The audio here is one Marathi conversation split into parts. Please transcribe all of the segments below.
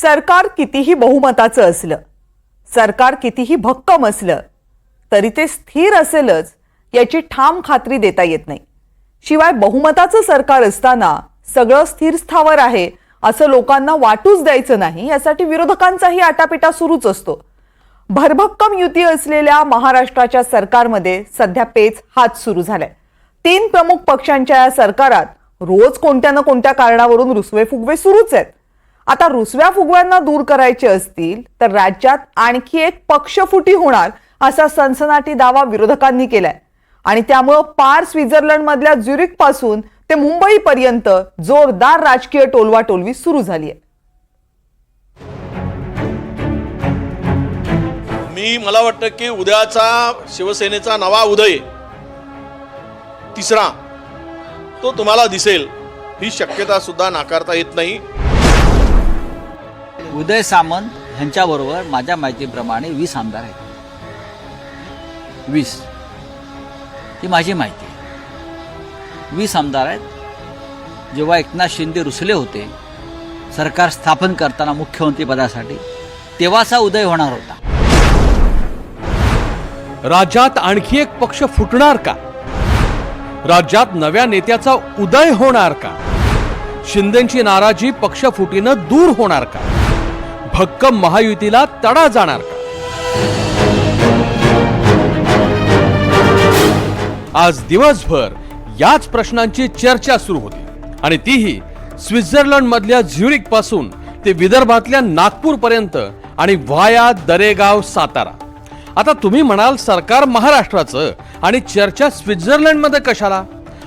सरकार कितीही बहुमताचं असलं सरकार कितीही भक्कम असलं तरी ते स्थिर असेलच याची ठाम खात्री देता येत नाही. शिवाय बहुमताचं सरकार असताना सगळं स्थिर स्थावर आहे असं लोकांना वाटूच द्यायचं नाही यासाठी विरोधकांचाही आटापिटा सुरूच असतो. भरभक्कम युती असलेल्या महाराष्ट्राच्या सरकारमध्ये सध्या पेच हात सुरू झालाय. तीन प्रमुख पक्षांच्या या सरकारात रोज कोणत्या ना कोणत्या कारणावरून रुसवे फुगवे सुरूच आहेत. आता रुसव्या फुगव्यांना दूर करायचे असतील तर राज्यात आणखी एक पक्षफुटी होणार असा सनसनाटी दावा विरोधकांनी केलाय. आणि त्यामुळं पार स्वित्झर्लंड मधल्या ज्युरिकपासून ते मुंबईपर्यंत जोरदार राजकीय टोलवाटोलवी सुरू झाली आहे मी मला वाटतं की उद्याचा शिवसेनेचा नवा उदय तिसरा तो तुम्हाला दिसेल. ही शक्यता सुद्धा नाकारता येत नाही. उदय सामंत ह्यांच्याबरोबर माझ्या माहितीप्रमाणे वीस आमदार आहेत. वीस. ही माझी माहिती आहे. वीस आमदार आहेत. जेव्हा एकनाथ शिंदे रुसले होते सरकार स्थापन करताना मुख्यमंत्रीपदासाठी तेव्हाचा उदय होणार होता. राज्यात आणखी एक पक्ष फुटणार का? राज्यात नव्या नेत्याचा उदय होणार का? शिंदेची नाराजी पक्ष फुटीनं दूर होणार का? भक्कम महायुतीला तडा जाणार का? आज दिवसभर याच प्रश्नांची चर्चा सुरू होती. आणि तीही स्वित्झर्लंड मधल्या झ्युरिकपासून ते विदर्भातल्या नागपूर पर्यंत आणि व्हाया दरेगाव सातारा. आता तुम्ही म्हणाल सरकार महाराष्ट्राचं आणि चर्चा स्वित्झर्लंडमध्ये कशाला?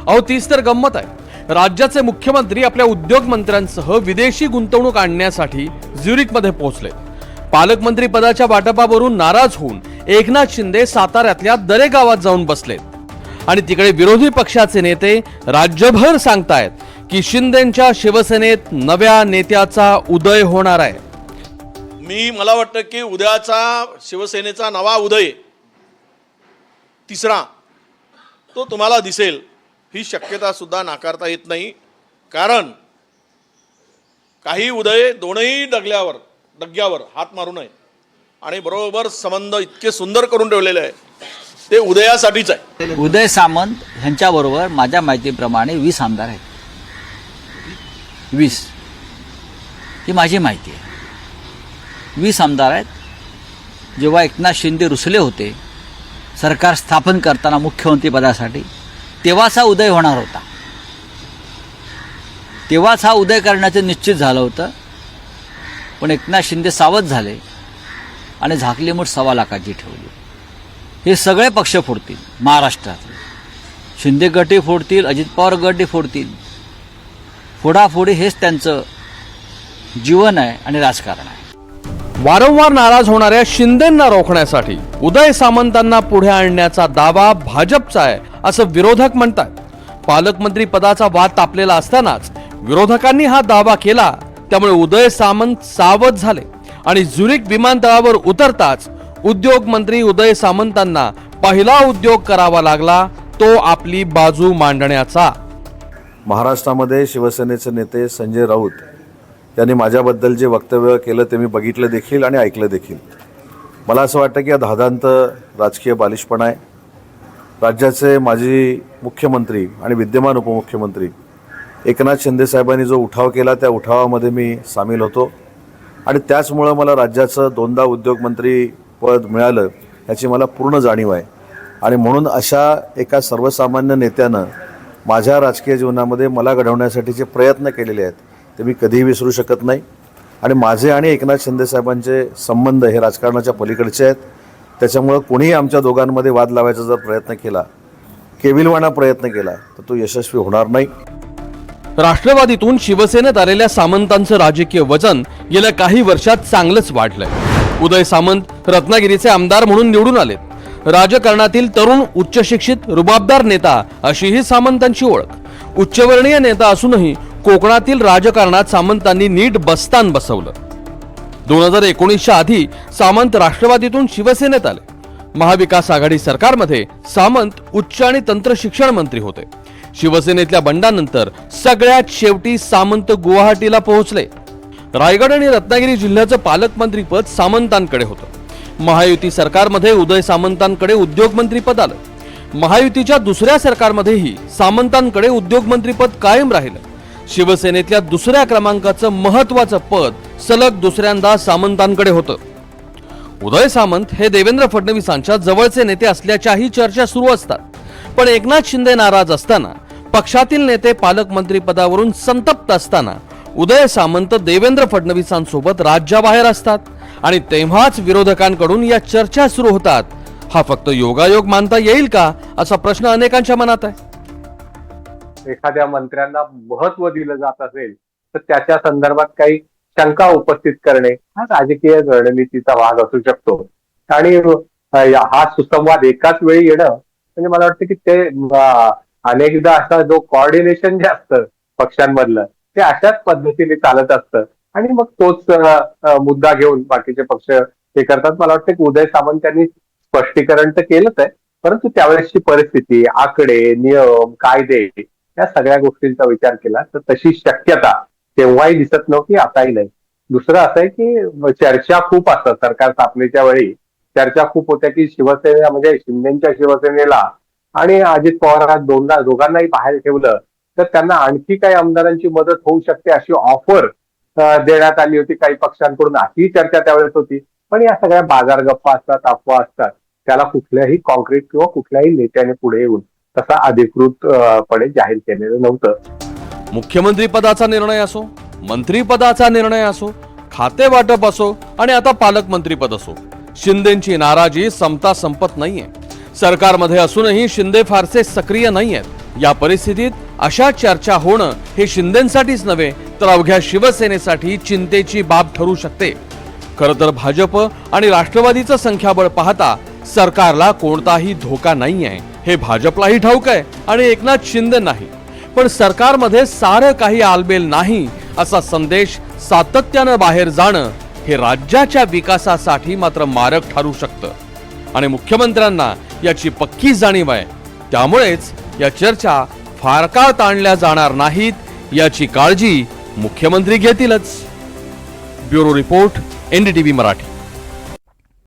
अहो तीच तर गंमत आहे. राज्याचे मुख्यमंत्री आपल्या उद्योग मंत्र्यांसह विदेशी गुंतवणूक आणण्यासाठी ज्युरिकमध्ये पोहोचले. पालकमंत्री पदाच्या वाटपावरून नाराज होऊन एकनाथ शिंदे साताऱ्यातल्या दरेगावात जाऊन बसलेत आणि तिकडे विरोधी पक्षाचे नेते राज्यभर सांगतायत की शिंदेच्या शिवसेनेत नव्या नेत्याचा उदय होणार आहे. मी मला वाटतं की उद्याचा शिवसेनेचा नवा उदय तिसरा तो तुम्हाला दिसेल. ही शक्यता सुद्धा नाकारता येत नाही. कारण काही उदय दोनही डगल्यावर डग्यावर हात मारू नये. आणि बरोबर संबंध इतके सुंदर करून ठेवलेले आहे. ते उदयासाठीच आहे. उदय सामंत ह्यांच्याबरोबर माझ्या माहितीप्रमाणे वीस आमदार आहेत. वीस. ही माझी माहिती आहे. वीस आमदार आहेत. जेव्हा एकनाथ शिंदे रुसले होते सरकार स्थापन करताना मुख्यमंत्रीपदासाठी तेव्हाचा उदय होणार होता. तेव्हाच हा उदय करण्याचं निश्चित झालं होतं. पण एकनाथ शिंदे सावध झाले आणि झाकली मूठ सव्वा लाखाची ठेवली. हे सगळे पक्ष फोडतील महाराष्ट्रातले. शिंदे गटही फोडतील अजित पवार गटही फोडतील. फोडाफोडी हेच त्यांचं जीवन आहे आणि राजकारण आहे. वारंवार नाराज होणाऱ्या शिंदेंना रोखण्यासाठी उदय सामंतांना पुढे आणण्याचा दावा भाजपचा आहे. असं विरोधक म्हणतात. पालकमंत्री पदाचा वाद तापलेला असतानाच विरोधकांनी हा दावा केला. त्यामुळे उदय सामंत सावध झाले आणि झुरिक विमानतळावर उतरताच उद्योग मंत्री उदय सामंतांना पहिला उद्योग करावा लागला. तो आपली बाजू मांडण्याचा. महाराष्ट्रामध्ये शिवसेनेचे नेते संजय राऊत यांनी माझ्याबद्दल जे वक्तव्य केलं ते मी बघितलं देखील आणि ऐकलं देखील. मला असं वाटतं की हा धादांत राजकीय बालिशपणा आहे. राज्याचे माजी मुख्यमंत्री आणि विद्यमान उपमुख्यमंत्री एकनाथ शिंदेसाहेबांनी जो उठाव केला त्या उठावामध्ये मी सामील होतो. आणि त्याचमुळं मला राज्याचं दोनदा उद्योगमंत्री पद मिळालं याची मला पूर्ण जाणीव आहे. आणि म्हणून अशा एका सर्वसामान्य नेत्यानं माझ्या राजकीय जीवनामध्ये मला घडवण्यासाठीचे प्रयत्न केलेले आहेत ते मी कधीही विसरू शकत नाही. आणि माझे आणि एकनाथ शिंदेसाहेबांचे संबंध हे राजकारणाच्या पलीकडचे आहेत. त्याच्यामुळं कोणीही आमच्या दोघांमध्ये वाद लावायचा जर प्रयत्न केला केविलवाणा प्रयत्न केला तर तो यशस्वी होणार नाही. राष्ट्रवादीतून शिवसेनेत आलेल्या सामंतांचं राजकीय वजन गेल्या काही वर्षात चांगलंच वाढलंय. उदय सामंत रत्नागिरीचे आमदार म्हणून निवडून आलेत. राजकारणातील तरुण उच्च शिक्षित रुबाबदार नेता अशी ही सामंतांची ओळख. उच्चवर्णीय नेता असूनही कोकणातील राजकारणात सामंतांनी नीट बस्तान बसवलं. दोन हजार एकोणीसच्या आधी सामंत राष्ट्रवादीतून शिवसेनेत आले. महाविकास आघाडी सरकारमध्ये सामंत उच्च आणि तंत्र शिक्षण मंत्री होते. शिवसेनेतल्या बंडानंतर सगळ्यात शेवटी सामंत गुवाहाटीला पोहोचले. रायगड आणि रत्नागिरी जिल्ह्याचं पालकमंत्रीपद सामंतांकडे होतं. महायुती सरकारमध्ये उदय सामंतांकडे उद्योगमंत्रीपद आलं. महायुतीच्या दुसऱ्या सरकारमध्येही सामंतांकडे उद्योगमंत्रीपद कायम राहिलं. शिवसेनेतल्या दुसऱ्या क्रमांकाचं महत्वाचं पद सलग दुसऱ्यांदा सामंतांकडे होतं. उदय सामंत हे देवेंद्र फडणवीसांच्या जवळचे नेते असल्याच्याही चर्चा सुरू असतात. पण एकनाथ शिंदे नाराज असताना पक्षातील नेते पालकमंत्री पदावरून संतप्त असताना उदय सामंत देवेंद्र फडणवीसांसोबत राज्याबाहेर असतात आणि तेव्हाच विरोधकांकडून या चर्चा सुरू होतात. हा फक्त योगायोग मानता येईल का असा प्रश्न अनेकांच्या मनात आहे. एखाद्या मंत्र्यांना महत्त्व दिलं जात असेल तर त्याच्या संदर्भात काही शंका उपस्थित करणे हा राजकीय रणनीतीचा भाग असू शकतो. आणि हा सुसंवाद एकाच वेळी येणं म्हणजे मला वाटतं की ते अनेकदा असा जो कॉर्डिनेशन जे असतं पक्षांमधलं ते अशाच पद्धतीने चालत असतं. आणि मग तोच मुद्दा घेऊन बाकीचे पक्ष हे करतात. मला वाटतं की उदय सामंत यांनी स्पष्टीकरण तर केलंच आहे परंतु त्यावेळेसची परिस्थिती आकडे नियम कायदे या सगळ्या गोष्टींचा विचार केला तर तशी शक्यता तेव्हाही दिसत नव्हती आताही नाही. दुसरं असं आहे की चर्चा खूप असतात सरकार स्थापनेच्या वेळी. चर्चा खूप होत्या की शिवसेना म्हणजे शिंदेच्या शिवसेनेला आणि अजित पवार दोनदा दोघांनाही बाहेर ठेवलं तर त्यांना आणखी काही आमदारांची मदत होऊ शकते अशी ऑफर देण्यात आली होती काही पक्षांकडून. अशी चर्चा त्यावेळेस होती. पण या सगळ्या बाजार गप्पा असतात अफवा असतात त्याला कुठल्याही कॉन्क्रीट किंवा कुठल्याही नेत्याने पुढे येऊन तसा अधिकृतपणे जाहीर केलेलं नव्हतं. मुख्यमंत्री पदाचा निर्णय असो मंत्रीपदाचा निर्णय असो खाते वाटप असो आणि आता पालकमंत्रीपद असो. शिंदेची नाराजी संपता संपत नाहीये. सरकारमध्ये असूनही शिंदे फारसे सक्रिय नाहीयेत. या परिस्थितीत अशा चर्चा होणं हे शिंदेसाठीच नव्हे तर अवघ्या शिवसेनेसाठी चिंतेची बाब ठरू शकते. खरं तर भाजप आणि राष्ट्रवादीचं संख्याबळ पाहता सरकारला कोणताही धोका नाहीये. हे भाजपलाही ठाऊक आहे आणि एकनाथ शिंदे नाही. पण सरकारमध्ये सारं काही आलबेल नाही असा संदेश सातत्यानं बाहेर जाणं हे राज्याच्या विकासासाठी मात्र मारक ठरू शकतं. आणि मुख्यमंत्र्यांना याची पक्की जाणीव आहे. त्यामुळेच या चर्चा फार काळ ताणल्या जाणार नाहीत याची काळजी मुख्यमंत्री घेतीलच. Bureau report NDTV Marathi.